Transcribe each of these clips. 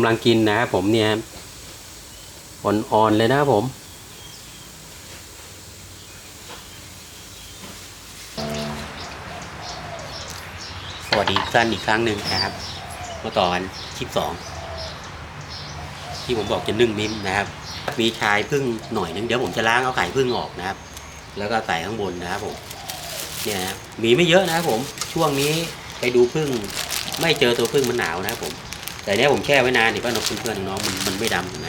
กำลังกินนะครับผมเนี่ยอ่อนๆเลยนะครับผม สวัสดีท่านอีกครั้งหนึ่งนะครับ เมื่อตอนคลิปสองที่ผมบอกจะนึ่งมิ้มนะครับ มีชายพึ่งหน่อยนึงเดี๋ยวผมจะล้างเอาไข่พึ่งออกนะครับ แล้วก็ใส่ข้างบนนะครับผมเนี่ยมีไม่เยอะนะครับผมช่วงนี้ไปดูพึ่งไม่เจอตัวพึ่งมันหนาวนะครับผม แต่เนี้ยผมแช่ไว้นานนี่ป้านกเพื่อนๆน้องมันมันไม่ดำเห็นไหม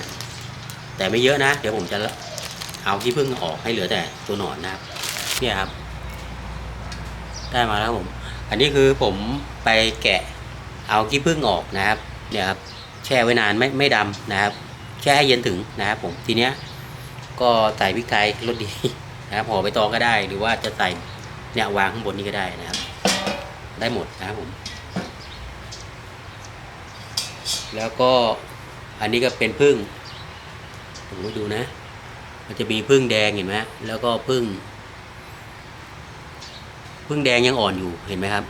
แต่ไม่เยอะนะ เดี๋ยวผมจะเอาที่พึ่งออกให้เหลือแต่ตัวหนอนนะครับเนี่ยครับ ได้มาแล้วผม อันนี้คือผมไปแกะเอาขี้ผึ้งออกนะครับ เนี่ยครับแช่ไว้นานไม่ไม่ดำนะครับ แช่ให้เย็นถึงนะครับผมทีเนี้ยก็ใส่พริกไทยรสดีนะครับห่อใบตองก็ได้ หรือว่าจะใส่เนี่ยวางข้างบนนี้ก็ได้นะครับ ได้หมดนะครับผม แล้วก็อันนี้ก็เป็นพึ่งผมก็ดูนะ มันจะมีพึ่งแดงเห็นไหมแล้วก็พึ่ง พึ่งแดงยังอ่อนอยู่เห็นไหมครับ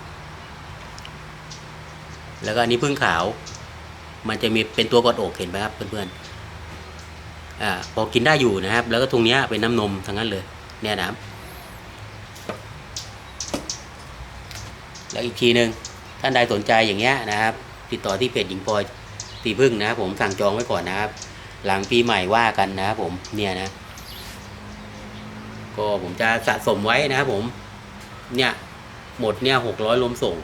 แล้วก็อันนี้พึ่งขาว มันจะมีเป็นตัวกอดอกเห็นไหมครับเพื่อนๆอ่าพอกินได้อยู่นะครับ แล้วก็ตรงนี้เป็นน้ำนมทั้งนั้นเลยเนี่ยนะครับแล้วอีกทีหนึ่งท่านใดสนใจอย่างเงี้ยนะครับ ติดต่อที่เพจหญิงพลอย ตีพึ่งนะครับผมสั่งจองไว้ก่อนนะครับ หลังปีใหม่ว่ากันนะครับผมเนี่ยนะ ก็ผมจะสะสมไว้นะครับผม เนี่ยหมดเนี่ยหกร้อยรวมส่ง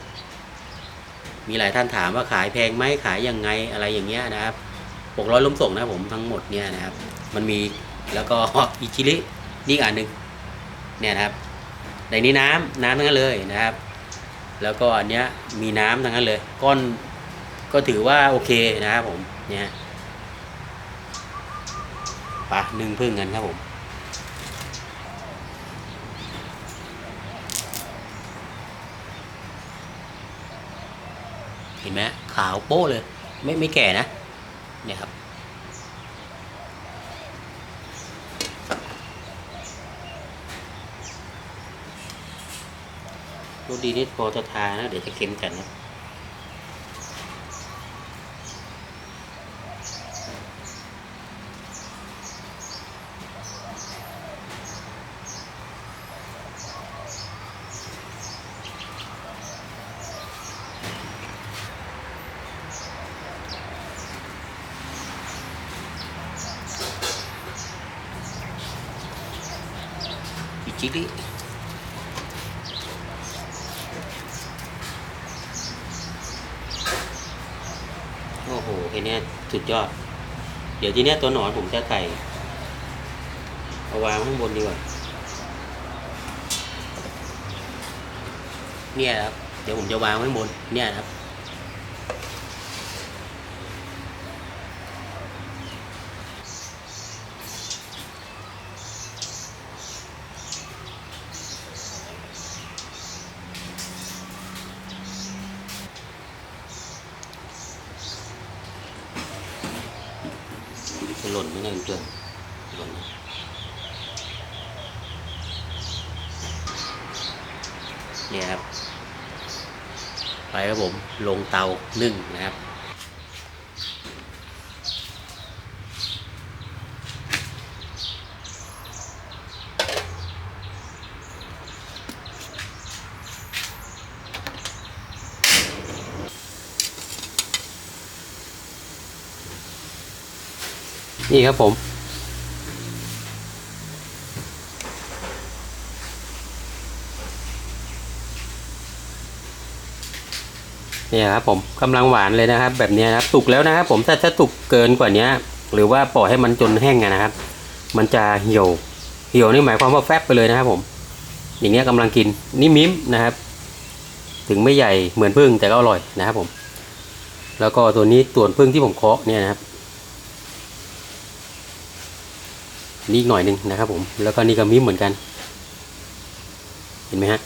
มีหลายท่านถามว่าขายแพงไหมขายยังไงอะไรอย่างเงี้ยนะครับหกร้อยรวมส่งนะผมทั้งหมดเนี่ยนะครับ มันมีแล้วก็อิชิรินี่อีกอันหนึ่งเนี่ยนะครับในนี้น้ำน้ำทั้งนั้นเลยนะครับ แล้วก็อันเนี้ยมีน้ำทั้งนั้นเลย ก้อน ก็ถือว่าโอเคนะครับผมเนี่ยปะหนึ่งพึ่งกันครับผมเห็นไหมขาวโป๊ะเลย ไม่ไม่แก่นะเนี่ยครับรสดีนี่พอจะทานนะ เดี๋ยวจะเค็มกันนะ จิริโอ้โหไอเนี้ยสุดยอด เดี๋ยวทีเนี้ยตัวหนอนผมจะใส่เอาวางข้างบนดีกว่า เนี่ยครับ เดี๋ยวผมจะวางไว้ข้างบน เนี่ยครับ จะหล่นไหมเนี่ยเพื่อนหล่นเนี่ยครับ ไปครับผมลงเตานึ่งนะครับ นี่ครับผมเนี่ยครับผมกำลังหวานเลยนะครับ แบบนี้นะครับสุกแล้วนะครับ ผมถ้าถ้าสุกเกินกว่านี้หรือว่าปล่อยให้มันจนแห้งนะครับ มันจะเหี่ยว เหี่ยวนี่หมายความว่าแฟบไปเลยนะครับ ผม อย่างเงี้ยกำลังกินนี่มิ้มนะครับ ถึงไม่ใหญ่เหมือนพึ่งแต่ก็อร่อยนะครับ ผม แล้วก็ตัวนี้ส่วนพึ่งที่ผมเคาะเนี่ยนะครับ นี่อีกหน่อยหนึ่งนะครับผมแล้วก็นี่ก็มิ้มเหมือนกัน เห็นไหมฮะ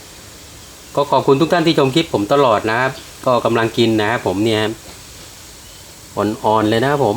ก็ขอบคุณทุกท่านที่ชมคลิปผมตลอดนะครับ ก็กำลังกินนะครับผมเนี่ยครับอ่อนๆเลยนะครับผม